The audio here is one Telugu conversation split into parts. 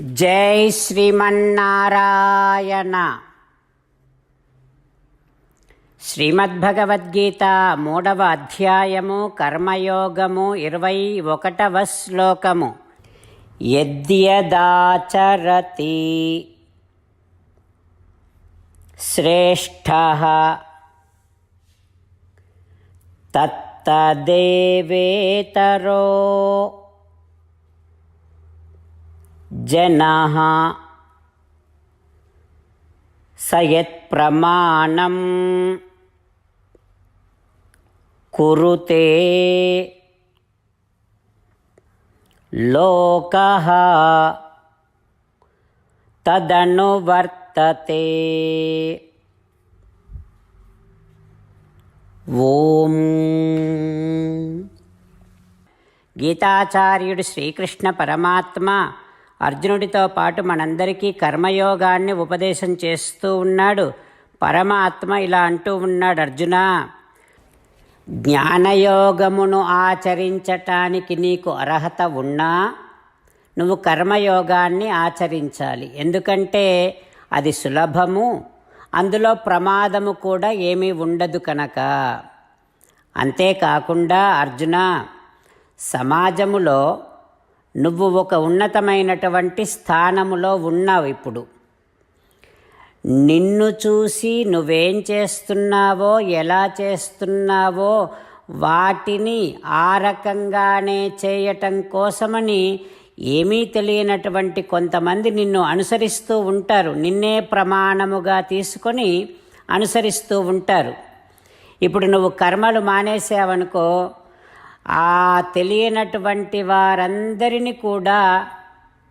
జై శ్రీమన్నారాయణ. శ్రీమద్భగవద్గీత మూడవ అధ్యాయము కర్మయోగము ఇరవై ఒకటవ శ్లోకము. యద్యదాచరతి శ్రేష్ఠ తత్తదేవేతరో జనః సయత్ప్రమాణం కురుతే లోక తదనువర్తతే. ఓం. గీతాచార్యుడు శ్రీకృష్ణ పరమాత్మ అర్జునుడితో పాటు మనందరికీ కర్మయోగాన్ని ఉపదేశం చేస్తూ ఉన్నాడు. పరమాత్మ ఇలా అంటూ ఉన్నాడు అర్జున జ్ఞానయోగమును ఆచరించటానికి నీకు అర్హత ఉన్నా? నువ్వు కర్మయోగాన్ని ఆచరించాలి. ఎందుకంటే అది సులభము. అందులో ప్రమాదము కూడా ఏమీ ఉండదు కనుక. అంతేకాకుండా అర్జున సమాజములో నువ్వు ఒక ఉన్నతమైనటువంటి స్థానములో ఉన్నావు ఇప్పుడు. నిన్ను చూసి నువ్వేం చేస్తున్నావో ఎలా చేస్తున్నావో వాటిని ఆ రకంగానే చేయటం కోసమని ఏమీ తెలియనటువంటి కొంతమంది నిన్ను అనుసరిస్తూ ఉంటారు. నిన్నే ప్రమాణముగా తీసుకొని అనుసరిస్తూ ఉంటారు. ఇప్పుడు నువ్వు కర్మలు మానేసావనుకో ఆ తెలియనటువంటి వారందరినీ కూడా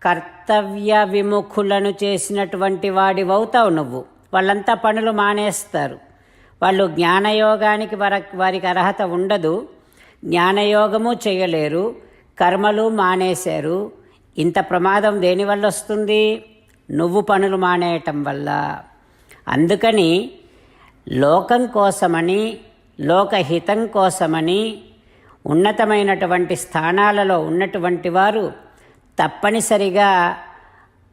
కర్తవ్య విముఖులను చేసినటువంటి వాడివవుతావు నువ్వు. వాళ్ళంతా పనులు మానేస్తారు. వాళ్ళు జ్ఞానయోగానికి వర వారికి అర్హత ఉండదు. జ్ఞానయోగము చేయలేరు. కర్మలు మానేశారు. ఇంత ప్రమాదం దేనివల్ల వస్తుంది? నువ్వు పనులు మానేయటం వల్ల. అందుకని లోకం కోసమని లోకహితం కోసమని ఉన్నతమైనటువంటి స్థానాలలో ఉన్నటువంటి వారు తప్పనిసరిగా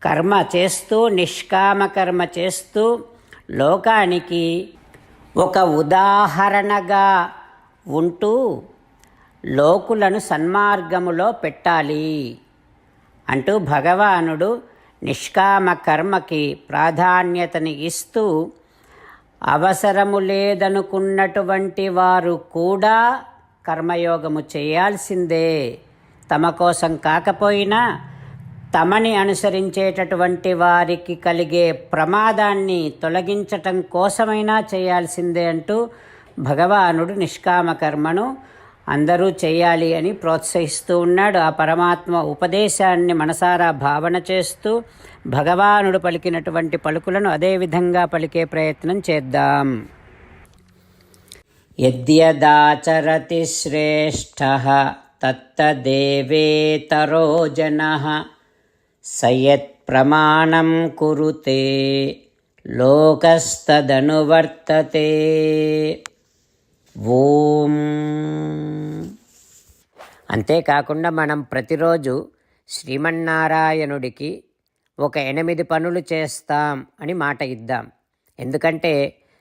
కర్మ చేస్తూ నిష్కామ కర్మ చేస్తూ లోకానికి ఒక ఉదాహరణగా ఉంటూ లోకులను సన్మార్గములో పెట్టాలి అంటూ భగవానుడు నిష్కామ కర్మకి ప్రాధాన్యతని ఇస్తూ అవసరము లేదనుకున్నటువంటి వారు కూడా కర్మయోగము చేయాల్సిందే. తమ కోసం కాకపోయినా తమని అనుసరించేటటువంటి వారికి కలిగే ప్రమాదాన్ని తొలగించటం కోసమైనా చేయాల్సిందే అంటూ భగవానుడు నిష్కామ కర్మను అందరూ చేయాలి అని ప్రోత్సహిస్తూ ఉన్నాడు. ఆ పరమాత్మ ఉపదేశాన్ని మనసారా భావన చేస్తూ భగవానుడు పలికినటువంటి పలుకులను అదేవిధంగా పలికే ప్రయత్నం చేద్దాం. యద్యదాచరతి శ్రేష్ఠ తత్తదేవేతరో జన సయత్ ప్రమాణం కురుతే లోకస్తదనువర్తతే ఓం. అంతేకాకుండా మనం ప్రతిరోజు శ్రీమన్నారాయణుడికి ఒక ఎనిమిది పనులు చేస్తాం అని మాట ఇద్దాం. ఎందుకంటే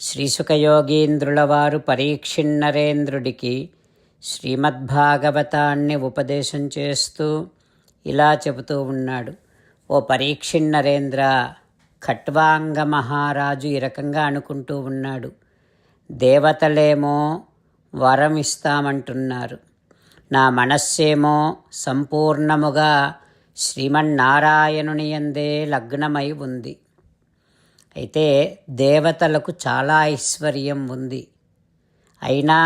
శ్రీసుఖయోగీంద్రుల వారు పరీక్షిన్నరేంద్రుడికి శ్రీమద్భాగవతాన్ని ఉపదేశం చేస్తూ ఇలా చెబుతూ ఉన్నాడు. ఓ పరీక్షిన్నరేంద్ర ఖట్వాంగ మహారాజు ఈ రకంగా అనుకుంటూ ఉన్నాడు. దేవతలేమో వరం ఇస్తామంటున్నారు. నా మనస్సేమో సంపూర్ణముగా శ్రీమన్నారాయణునియందే లగ్నమై ఉంది. అయితే దేవతలకు చాలా ఐశ్వర్యం ఉంది. అయినా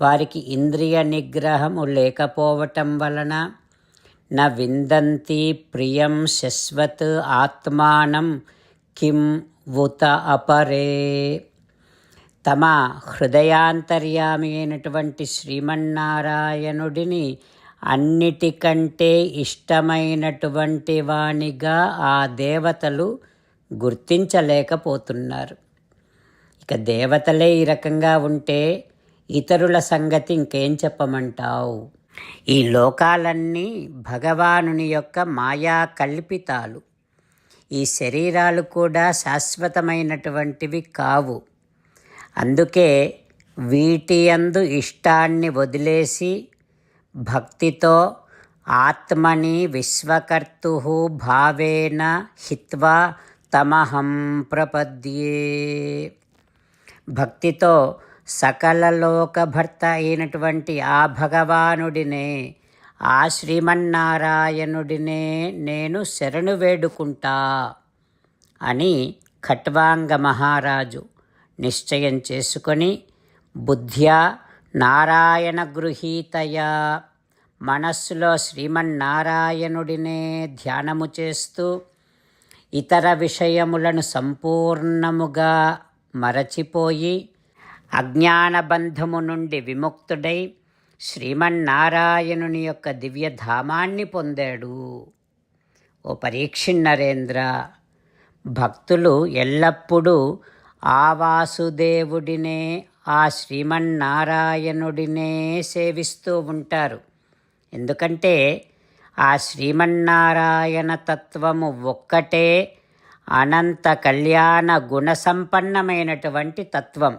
వారికి ఇంద్రియ నిగ్రహము లేకపోవటం వలన న విందంతి ప్రియం శశ్వత్ ఆత్మానం కిం ఉత అపరే. తమ హృదయాంతర్యామి అయినటువంటి శ్రీమన్నారాయణుడిని అన్నిటికంటే ఇష్టమైనటువంటి వాణిగా ఆ దేవతలు గుర్తించలేకపోతున్నారు. ఇక దేవతలే ఈ రకంగా ఉంటే ఇతరుల సంగతి ఇంకేం చెప్పమంటావు? ఈ లోకాలన్నీ భగవానుని యొక్క మాయా కల్పితాలు. ఈ శరీరాలు కూడా శాశ్వతమైనటువంటివి కావు. అందుకే వీటి అందు ఇష్టాన్ని వదిలేసి భక్తితో ఆత్మని విశ్వకర్తు భావేన హిత్వా తమహం ప్రపద్యే. భక్తితో సకల లోకభర్త అయినటువంటి ఆ భగవానుడినే ఆ శ్రీమన్నారాయణుడినే నేను శరణు వేడుకుంటా అని ఖట్వాంగ మహారాజు నిశ్చయం చేసుకొని బుద్ధ్యా నారాయణ గృహీతయా మనస్సులో శ్రీమన్నారాయణుడినే ధ్యానము చేస్తూ ఇతర విషయములను సంపూర్ణముగా మరచిపోయి అజ్ఞానబంధము నుండి విముక్తుడై శ్రీమన్నారాయణుని యొక్క దివ్యధామాన్ని పొందాడు. ఓ పరీక్షిన్నరేంద్ర భక్తులు ఎల్లప్పుడూ ఆ వాసుదేవుడినే ఆ శ్రీమన్నారాయణుడినే సేవిస్తూ ఉంటారు. ఎందుకంటే ఆ శ్రీమన్నారాయణ తత్వము ఒక్కటే అనంత కళ్యాణ గుణసంపన్నమైనటువంటి తత్వం.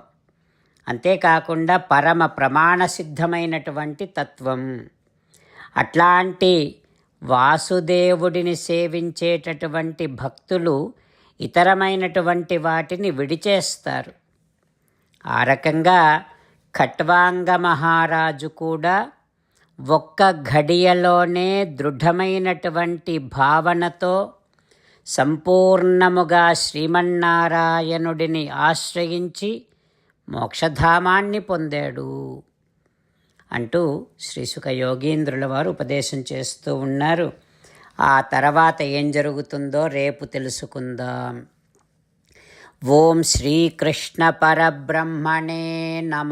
అంతేకాకుండా పరమ ప్రమాణ సిద్ధమైనటువంటి తత్వం. అట్లాంటి వాసుదేవుడిని సేవించేటటువంటి భక్తులు ఇతరమైనటువంటి వాటిని విడిచేస్తారు. ఆ రకంగా ఖట్వాంగ మహారాజు కూడా ఒక్క ఘడియలోనే దృఢమైనటువంటి భావనతో సంపూర్ణముగా శ్రీమన్నారాయణుడిని ఆశ్రయించి మోక్షధామాన్ని పొందాడు అంటూ శ్రీసుఖ యోగీంద్రుల వారు ఉపదేశం చేస్తూ ఉన్నారు. ఆ తర్వాత ఏం జరుగుతుందో రేపు తెలుసుకుందాం. ఓం శ్రీకృష్ణ పరబ్రహ్మణే నమ.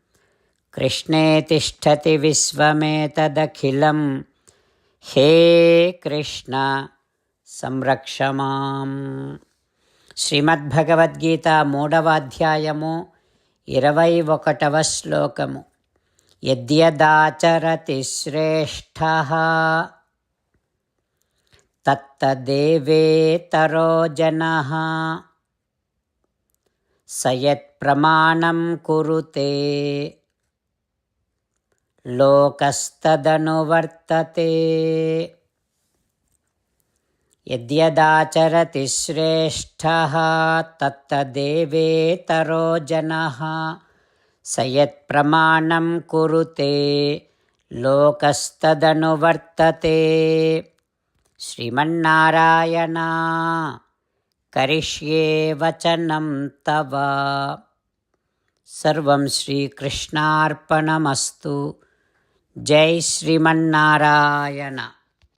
దాసోऽస్మ్యహం కృష్ణే తిష్టతి విశ్వమేతదఖిలం. హే కృష్ణ సంరక్షమాం శ్రీమద్భగవద్గీత మూడవాధ్యాయము ఇరవై ఒకటవ శ్లోకము. యద్యదాచరతి శ్రేష్ఠ తత్తదేవేతరో జన. సయత్ప్రమాణం కురుతే లోకస్తదనువర్తతే యద్యదాచరతి శ్రేష్ఠ తత్తదేవేతరో జన సయత్ప్రమాణం కురుతే లోకస్తదనువర్తతే శ్రీమన్నారాయణ కరిష్యే వచనం తవ సర్వం శ్రీకృష్ణార్పణమస్తు జై శ్రీమన్నారాయణ.